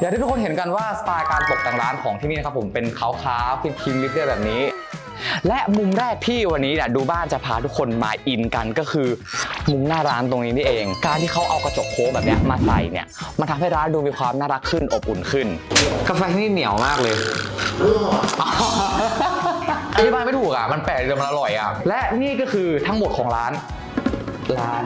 อย่างที่ทุกคนเห็นกันว่าสไตล์การตกแต่งร้านของที่นี่นะครับผมเป็นขาวๆพิมพ์ๆเรียบๆแบบนี้ และมุมแรกที่วันนี้เนี่ยดูบ้านจะพาทุกคนมาอินกันก็คือ มุมหน้าร้านตรงนี้นี่เอง การที่เขาเอากระจกโค้งแบบเนี้ยมาใส่เนี่ยมันทำให้ร้านดูมีความน่ารักขึ้นอบอุ่นขึ้น กาแฟที่นี่เหนียวมากเลยอธิบายไม่ถูกอะมันแปลกแต่มันอร่อยอะและนี่ก็คือทั้งหมดของร้าน ร้าน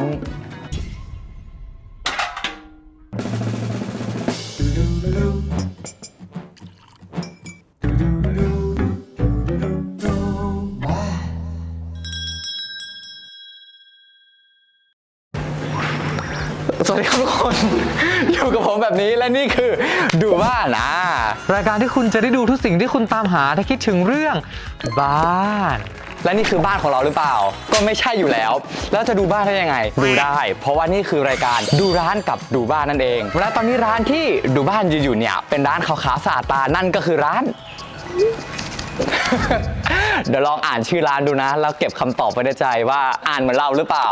อยู่กับผมแบบนี้และนี่คือดูบ้านอะรายการที่คุณจะได้ดูทุกสิ่งที่คุณตามหาถ้าคิดถึงเรื่องบ้าน และนี่คือบ้านของเราหรือเปล่า ก็ไม่ใช่อยู่แล้ว แล้วจะดูบ้านได้ยังไง ดูได้ เพราะว่านี่คือรายการดูร้านกับดูบ้านนั่นเอง และตอนนี้ร้านที่ดูบ้านยืนอยู่เนี่ยเป็นร้านขาวๆสะอาดตานั่นก็คือร้าน เดี๋ยวลองอ่านชื่อร้านดูนะ แล้วเก็บคำตอบไว้ในใจว่าอ่านเหมือนเราหรือเปล่า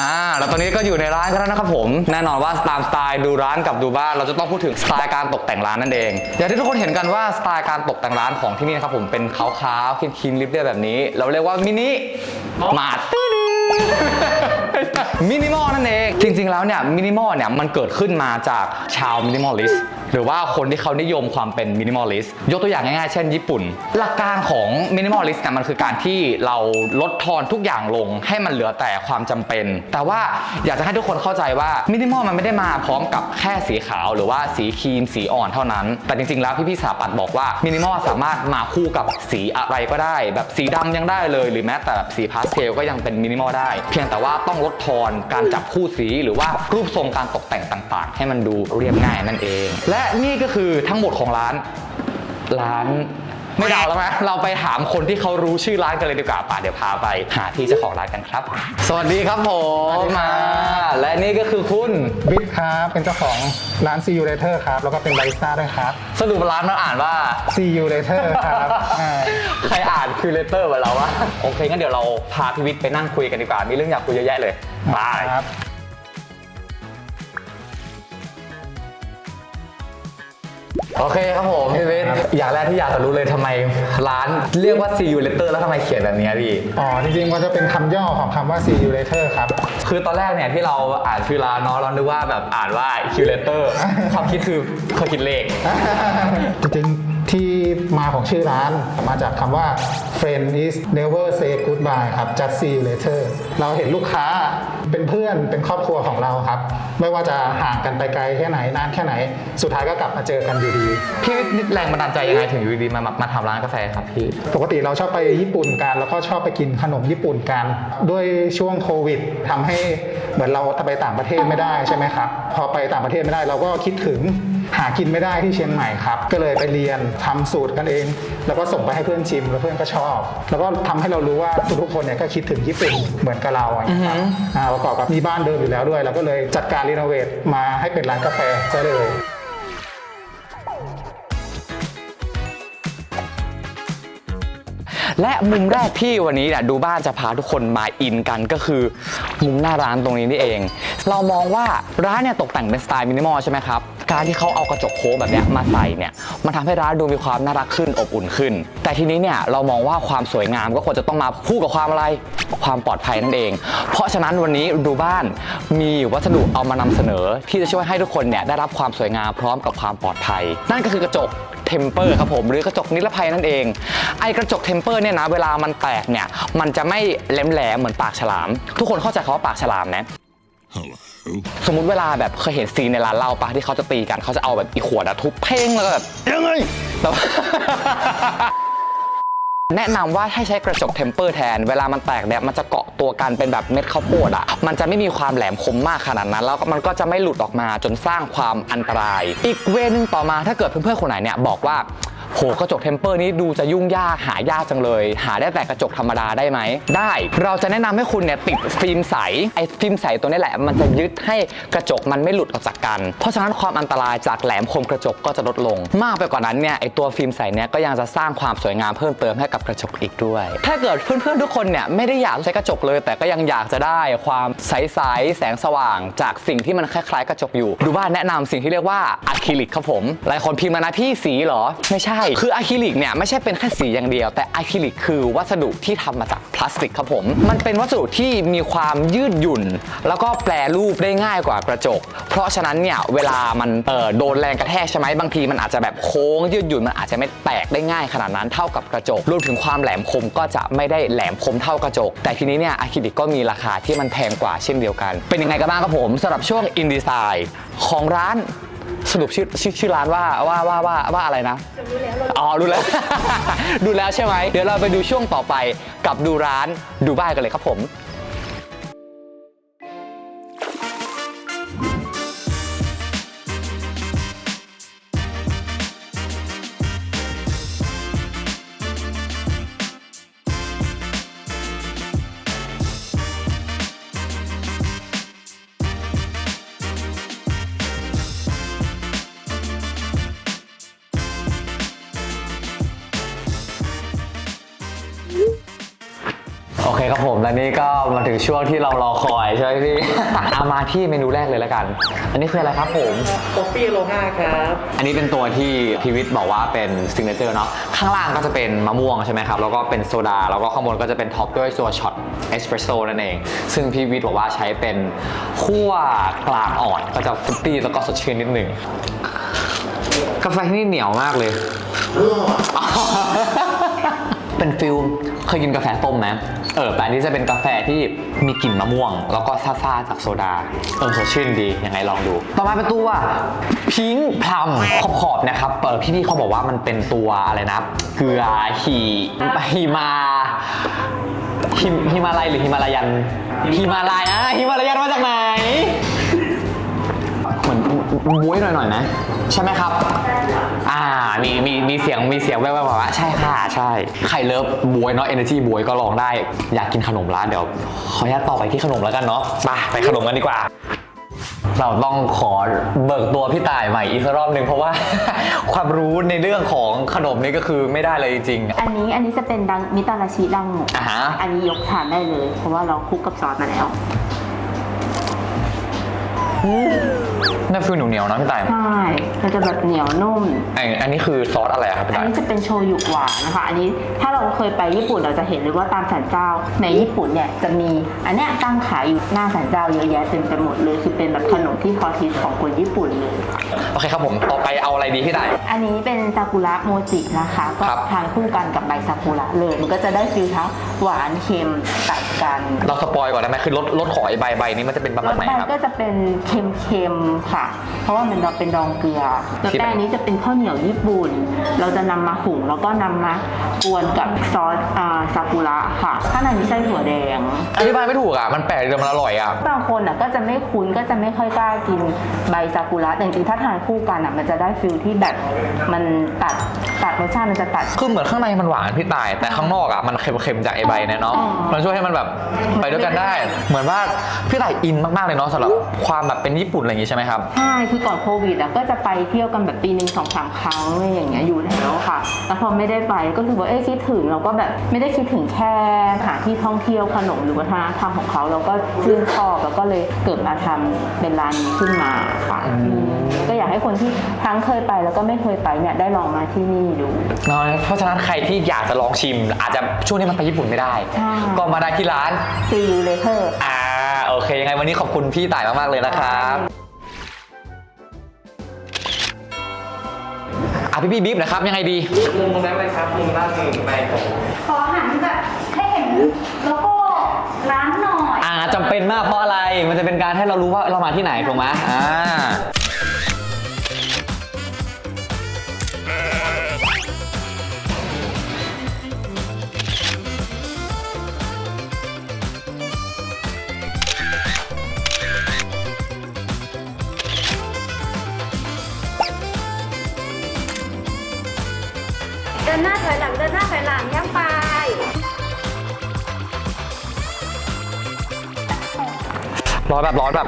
อ่าแล้วตอนนี้ก็อยู่ในร้านกันแล้วนะครับผม แน่นอนว่าตามสไตล์ดูร้านกับดูบ้านเราจะต้องพูดถึงสไตล์การตกแต่งร้านนั่นเอง อย่างที่ทุกคนเห็นกันว่าสไตล์การตกแต่งร้านของที่นี่นะครับผมเป็นขาวๆคลีนๆเรียบแบบนี้ เราเรียกว่ามินิมาร์ทมินิมอลนั่นเอง จริง ๆ แล้วเนี่ยมินิมอลเนี่ยมันเกิดขึ้นมาจากชาวมินิมอลลิสต์หรือว่าคนที่เขานิยมความเป็นมินิมอลลิสต์ยกตัวอย่างง่ายๆ เช่นญี่ปุ่น หลักการของมินิมอลลิสต์เนี่ยมันคือการที่เราลดทอนทุกอย่างลง ให้มันเหลือแต่ความจำเป็น แต่ว่าอยากจะให้ทุกคนเข้าใจว่ามินิมอลมันไม่ได้มาพร้อมกับแค่สีขาว หรือว่าสีครีมสีอ่อนเท่านั้น แต่จริงๆแล้วพี่ๆสถาปัตย์บอกว่ามินิมอลสามารถมาคู่กับสีอะไรก็ได้ แบบสีดำยังได้เลย หรือแม้แต่แบบสีพาสเทลก็ยังเป็นมินิมอลได้ เพียงแต่ว่าต้องลดทอนการจับคู่สีหรือว่ารูปทรงการตกแต่งต่างๆ ให้มันดูเรียบง่ายนั่นเอง และนี่ก็คือทั้งหมดของร้านร้าน ไม่เดาแล้วไหมเราไปถามคนที่เขารู้ชื่อร้านกันเลยดีกว่าป่ะเดี๋ยวพาไปหาที่เจ้าของร้านกันครับ สวัสดีครับผมมาและนี่ก็คือคุณบิ๊กครับเป็นเจ้าของร้าน See You Later ครับแล้วก็เป็นบาริสต้าด้วยครับ สรุปร้านมันอ่านว่า See You Later ครับอ่าใครอ่านคิวเลเตอร์เหมือนเราวะโอเคงั้นเดี๋ยวเราพาพิวิทย์ไปนั่งคุยกันดีกว่ามีเรื่องอยากคุยเยอะแยะเลยไป โอเคครับผมพี่วิทย์อย่างแรกที่อยากจะรู้เลยทำไม ร้านเรียกว่า See You Later แล้วทำไมเขียนแบบนี้อะพี่ อ๋อ จริงๆ มันจะเป็นคำย่อของคำว่า See You Later ครับ คือตอนแรกเนี่ยที่เราอ่านชื่อร้านเนาะเรานึกว่าแบบอ่านว่า Curator ความคิดคือเขาคิดเลข จริงๆ ที่มาของชื่อร้านมาจากคำว่า friend is never say goodbye ครับ just see you later เราเห็นลูกค้าเป็นเพื่อนเป็นครอบครัวของเราครับ ไม่ว่าจะห่างกันไปไกลแค่ไหนนานแค่ไหน สุดท้ายก็กลับมาเจอกันอยู่ดี พี่วิทย์แรงบันดาลใจยังไงถึงอยู่ดีๆมามามาทำร้านกาแฟครับพี่ ปกติเราชอบไปญี่ปุ่นกัน แล้วก็ชอบไปกินขนมญี่ปุ่นกัน ด้วยช่วงโควิดทำให้เหมือนเราไปต่างประเทศไม่ได้ใช่ไหมครับ พอไปต่างประเทศไม่ได้เราก็คิดถึง หากินไม่ได้ที่เชียงใหม่ครับ ก็เลยไปเรียนทำสูตรกันเอง แล้วก็ส่งไปให้เพื่อนชิมแล้วเพื่อนก็ชอบ แล้วก็ทำให้เรารู้ว่าทุกๆคนเนี่ยก็คิดถึงญี่ปุ่นเหมือนกับเราอย่างเงี้ยครับอ่าประกอบกับมีบ้านเดิมอยู่แล้วด้วยเราก็เลยจัดการรีโนเวทมาให้เป็นร้านกาแฟซะเลยและมุมแรกที่วันนี้เนี่ยดูบ้านจะพาทุกคนมาอินกันก็คือ มุมหน้าร้านตรงนี้นี่เอง เรามองว่าร้านเนี่ยตกแต่งเป็นสไตล์มินิมอลใช่ไหมครับ การที่เขาเอากระจกโค้งแบบเนี้ยมาใส่เนี่ยมันทำให้ร้านดูมีความน่ารักขึ้นอบอุ่นขึ้น แต่ทีนี้เนี่ยเรามองว่าความสวยงามก็ควรจะต้องมาคู่กับความอะไรความปลอดภัยนั่นเอง เพราะฉะนั้นวันนี้ดูบ้านมีวัสดุเอามานำเสนอ ที่จะช่วยให้ทุกคนเนี่ยได้รับความสวยงามพร้อมกับความปลอดภัย นั่นก็คือกระจกเทมเปอร์ครับผมหรือกระจกนิรภัยนั่นเอง ไอกระจกเทมเปอร์เนี่ยนะเวลามันแตกเนี่ยมันจะไม่แหลมๆเหมือนปากฉลาม ทุกคนเข้าใจคำว่าปากฉลามนะ สมมุติเวลาแบบเคยเห็นซีนในร้านเหล้าปะที่เขาจะตีกันเขาจะเอาแบบอีขวดอะทุบเพ่งแล้วก็แบบยังไงแต่ว่าแนะนำว่าให้ใช้กระจกเทมเปอร์แทน เวลามันแตกเนี่ยมันจะเกาะตัวกันเป็นแบบเม็ดข้าวโพดอะมันจะไม่มีความแหลมคมมากขนาดนั้น แล้วก็มันก็จะไม่หลุดออกมาจนสร้างความอันตราย อีกเวนึงต่อมาถ้าเกิดเพื่อนๆคนไหนเนี่ยบอกว่า โหกระจกเทมเปอร์นี้ดูจะยุ่งยากหายากจังเลย หาได้แต่กระจกธรรมดาได้ไหม ได้ เราจะแนะนำให้คุณเนี่ยติดฟิล์มใสไอ้ฟิล์มใสตัวนี้แหละ มันจะยึดให้กระจกมันไม่หลุดออกจากกัน เพราะฉะนั้นความอันตรายจากแหลมคมกระจกก็จะลดลง มากไปกว่านั้นเนี่ยไอ้ตัวฟิล์มใสเนี่ยก็ยังจะสร้างความสวยงามเพิ่มเติมให้กับกระจกอีกด้วย ถ้าเกิดเพื่อนๆทุกคนเนี่ยไม่ได้อยากใช้กระจกเลย แต่ก็ยังอยากจะได้ความใสๆแสงสว่าง จากสิ่งที่มันคล้ายๆ กระจกอยู่ ดูบ้านแนะนำสิ่งที่เรียกว่าอะคริลิกครับผมหลายคนพิมพ์มานะพี่สีเหรอไม่ใช่คืออะคริลิกเนี่ยไม่ใช่เป็นแค่สีอย่างเดียว แต่อะคริลิกคือวัสดุที่ทำมาจากพลาสติกครับผม มันเป็นวัสดุที่มีความยืดหยุ่น แล้วก็แปรรูปได้ง่ายกว่ากระจก เพราะฉะนั้นเนี่ยเวลามันเอ่อโดนแรงกระแทกใช่ไหมบางทีมันอาจจะแบบโค้งยืดหยุ่นมันอาจจะไม่แตกได้ง่ายขนาดนั้นเท่ากับกระจกรวมถึงความแหลมคมก็จะไม่ได้แหลมคมเท่ากระจก แต่ทีนี้เนี่ยอะคริลิกก็มีราคาที่มันแพงกว่าเช่นเดียวกัน เป็นยังไงกันบ้างครับผมสำหรับช่วงอินดีไซน์ของร้าน สรุปชื่อชื่อชื่อร้านว่าว่าว่าว่าว่าอะไรนะอ๋อรู้แล้ว ดูแล้วใช่ไหมเดี๋ยวเราไปดูช่วงต่อไปกับดูร้านดูบ้านกันเลยครับผม คครับผมและนี่ก็มาถึงช่วงที่เรารอคอยใช่ไหมพี่ เอามาที่เมนูแรกเลยแล้วกัน อันนี้คืออะไรครับผมคอฟฟี่โลห้าครับ อันนี้เป็นตัวที่พีวิทย์บอกว่าเป็นซิงเกิลเจอร์เนาะข้างล่างก็จะเป็นมะม่วงใช่ไหมครับ แล้วก็เป็นโซดา แล้วก็ข้างบนก็จะเป็นท็อปด้วยตัวช็อตเอสเปรสโซ่นั่นเอง ซึ่งพีวิทย์บอกว่าใช้เป็นขั้วกลางอ่อนก็จะฟรุตตี้แล้วก็สดชื่นนิดหนึ่งกาแฟที่นี่เหนียวมากเลย เป็นฟิล เคยกินกาแฟต้มไหมเออแต่อันนี้จะเป็นกาแฟที่มีกลิ่นมะม่วง แล้วก็ซ่าๆจากโซดา เออสดชื่นดี ยังไงลองดู ต่อมาเป็นตัวพิงพลัมขอบๆนะครับเออพี่พี่ๆเขาบอกว่ามันเป็นตัวอะไรนะ เกลือฮีฮิมาฮิมฮิมาลัยหรือฮิมาลายันฮิมาลายอะฮิมาลายันมาจากไหนเหมือนบวยหน่อยๆนะ ใช่ไหมครับ มีมีมีเสียงมีเสียงแว่วๆแบบว่าใช่ค่ะใช่ใครเลิฟบวยเนาะ energy บวยก็ลองได้ อยากกินขนมร้านเดี๋ยวขออนุญาตต่อไปที่ขนมแล้วกันเนาะไปไปขนมกันดีกว่า เราต้องขอเบิกตัวพี่ต่ายใหม่อีกสักรอบหนึ่งเพราะว่า ความรู้ในเรื่องของขนมนี่ก็คือไม่ได้เลยจริงๆ อันนี้อันนี้จะเป็นดังมิตาราชิดังหมูอ่าฮะ อันนี้ยกทานได้เลย เพราะว่าเราคลุกกับซอสมาแล้ว น่าฟิลเหนียวๆเนอะพี่ต่ายใช่มันจะแบบเหนียวนุ่มไออันนี้คือซอสอะไรอะครับพี่อันต่าย นี้จะเป็นโชยุหวานนะคะ อันนี้ถ้าเราเคยไปญี่ปุ่นเราจะเห็นเลยว่าตามศาลเจ้าในญี่ปุ่นเนี่ยจะมีอันเนี้ยตั้งขายอยู่หน้าศาลเจ้าเยอะแยะเต็มไปหมดเลย คือเป็นแบบขนมที่คอทิสของคนญี่ปุ่นเลยค่ะโอเคครับผม ต่อไปเอาอะไรดีพี่ต่าย อันนี้เป็นซากุระโมจินะคะ ก็ครับ ทานคู่กันกับใบซากุระเลย มันก็จะได้ฟิลทั้งหวานเค็มตัดกันเราสปอยก่อนได้ไหมคือรสรสของไอใบใบนี้มันจะเป็นประรมาณสไหนแป้งครับ ก็จะเป็นเค็มๆค่ะ เพราะว่ามันเราเป็นดองเกลือรสที่แป้งนี้จะเป็นข้าวเหนียวญี่ปุ่น เราจะนำมาหุงแล้วก็นำมากวนกับซอสอ่าซากุระค่ะข้างในมีไส้ถั่วแดงอธิบายไม่ถูกอะมันแปลกดีแต่มันอร่อยอะบางคนอะก็จะไม่คุ้นก็จะไม่ค่อยกล้ากินใบซากุระแต่จริงๆถ้าทานคู่กันอะมันจะได้ฟิลที่แบบมันตัดตัดรสชาติมันจะตัดคือเหมือนข้างในมันหวานพี่ตาย แต่ข้างนอกอะมันเค็มๆจากไอใบเนี่ยเนาะอ๋อมันช่วยให้มันแบบไปด้วยกันได้ เหมือนว่าพี่ตายอินมากๆเลยเนาะสำหรับความแบบเป็นญี่ปุ่นอะไรอย่างงี้ใช่ไหมครับ ใช่ คือก่อนโควิดอะก็จะไปเที่ยวกันแบบปีหนึ่งสองสามครั้งอะไรอย่างเงี้ยอยู่แล้วค่ะ แล้วพอไม่ได้ไปก็คือว่าเอ้ยคิดถึงเราก็แบบไม่ได้คิดถึงแค่หาที่ท่องเที่ยวขนมหรือวัฒนธรรมของเขาเราก็ชื่นชอบแล้วก็เลยเกิดมาทำเป็นร้านนี้ขึ้นมาค่ะอืมก็อยากให้คนที่ทั้งเคยไปแล้วก็ไม่เคยไปเนี่ยได้ลองมาที่นี่ดูเนาะเพราะฉะนั้นใครที่อยากจะลองชิม อาจจะช่วงนี้มันไปญี่ปุ่นไม่ได้ใช่ก็มาได้ที่ร้าน See you later อ่าโอเคยังไงวันนี้ขอบคุณพี่ต่ายมากๆเลยนะครับ อะพี่พี่บิ๊บนะครับยังไงดี มุมตรงนั้นเลยครับมุมด้านหนึ่งไปของขอหันแบบให้เห็นโลโก้ร้านหน่อย อ่าจำเป็นมากเพราะอะไร มันจะเป็นการให้เรารู้ว่าเรามาที่ไหนถูกไหมอ่า ร้อนแบบร้อนแบบ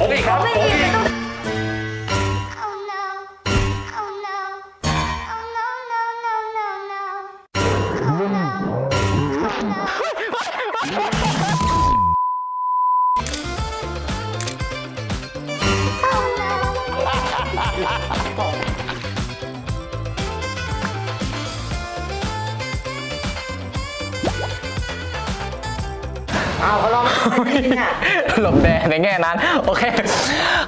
Oh หลบแดดในแง่นั้น โอเค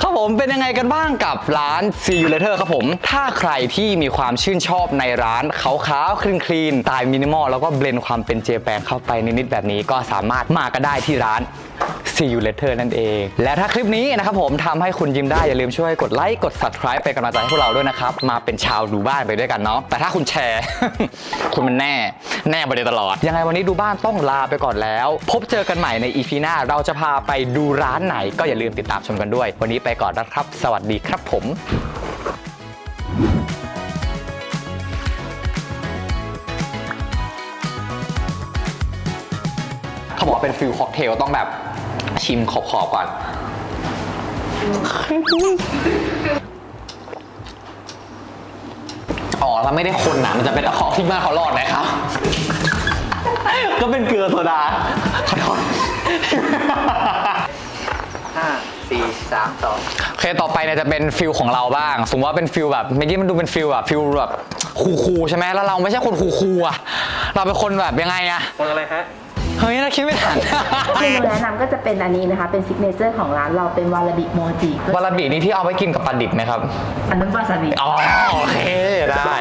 ครับผมเป็นยังไงกันบ้างกับร้าน See You Later ครับผม ถ้าใครที่มีความชื่นชอบในร้านขาวๆคลีนคลีนสไตล์มินิมอลแล้วก็เบลนความเป็นเจแปนเข้าไปนิดๆแบบนี้ก็สามารถมาก็ได้ที่ร้าน See You Later นั่นเอง และถ้าคลิปนี้นะครับผมทำให้คุณยิ้มได้อย่าลืมช่วยกดไลค์กด subscribe เป็นกำลังใจให้พวกเราด้วยนะครับ มาเป็นชาวดูบ้านไปด้วยกันเนาะแต่ถ้าคุณแชร์ คุณมันแน่แน่ไปเลยตลอด ยังไงวันนี้ดูบ้านต้องลาไปก่อนแล้ว พบเจอกันใหม่ใน EP หน้าเราจะพาไปดูร้านไหนก็อย่าลืมติดตามชมกันด้วย วันนี้ไปก่อนนะครับ สวัสดีครับผมเขาบอกว่าเป็นฟิลค็อกเทลต้องแบบ ชิมขอบๆก่อน อ๋อเราไม่ได้คนนะมันจะเป็นขอที่บ้านเขาหลอดนะครับ ก็เป็นเกลือโซดาขอโทษห้าสี่สามสองโอเคต่อไปเนี่ยจะเป็นฟิลของเราบ้าง สมมติว่าเป็นฟิลแบบเมื่อกี้มันดูเป็นฟิลแบบฟิลแบบคูลๆใช่ไหมแล้วเราไม่ใช่คนคูลๆอะ เราเป็นคนแบบยังไงอะคนอะไรฮะ เฮ้ยเราคิดไม่ทันเมนูแนะนำก็จะเป็นอันนี้นะคะ เป็นซิกเนเจอร์ของร้านเราเป็นวาลาบิโมจิวาลาบินี่ที่เอาไว้กินกับปลาดิบไหมครับ อันนั้นวาซาบิอ๋อโอเคได้